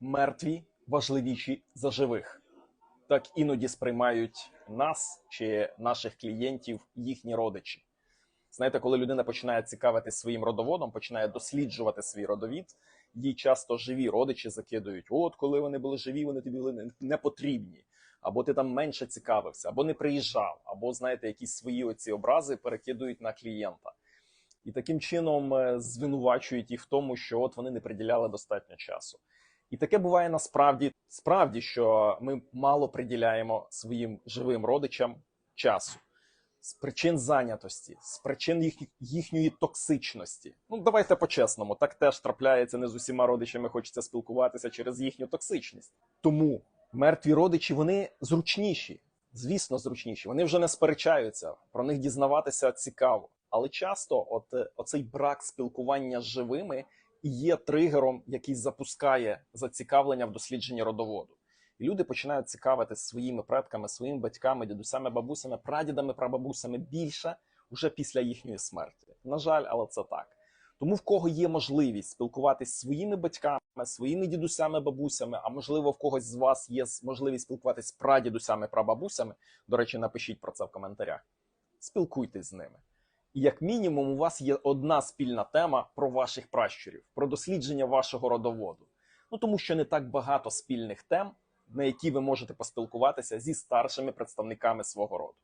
мертві важливіші за живих. Так іноді сприймають нас чи наших клієнтів їхні родичі. Знаєте, коли людина починає цікавитись своїм родоводом, починає досліджувати свій родовід, їй часто живі родичі закидують: от коли вони були живі, вони тобі були не- потрібні. Або ти там менше цікавився, або не приїжджав, або знаєте, якісь свої оці образи перекидують на клієнта. І таким чином е, звинувачують їх в тому, що от вони не приділяли достатньо часу. І таке буває насправді справді, що ми мало приділяємо своїм живим родичам часу з причин зайнятості, з причин їх, їхньої токсичності. Ну давайте по-чесному, так теж трапляється не з усіма родичами хочеться спілкуватися через їхню токсичність. Тому мертві родичі вони зручніші, звісно, зручніші. Вони вже не сперечаються, про них дізнаватися цікаво. Але часто, от оцей брак спілкування з живими є тригером, який запускає зацікавлення в дослідженні родоводу. І люди починають цікавитися своїми предками, своїми батьками, дідусями, бабусями, прадідами, прабабусями більше уже після їхньої смерті. На жаль, але це так. Тому в кого є можливість спілкуватися зі своїми батьками, своїми дідусями, бабусями, а можливо, в когось з вас є можливість спілкуватися з прадідусями, прабабусями. До речі, напишіть про це в коментарях. Спілкуйтесь з ними. Як мінімум, у вас є одна спільна тема про ваших пращурів, про дослідження вашого родоводу. Ну тому що не так багато спільних тем, на які ви можете поспілкуватися зі старшими представниками свого роду.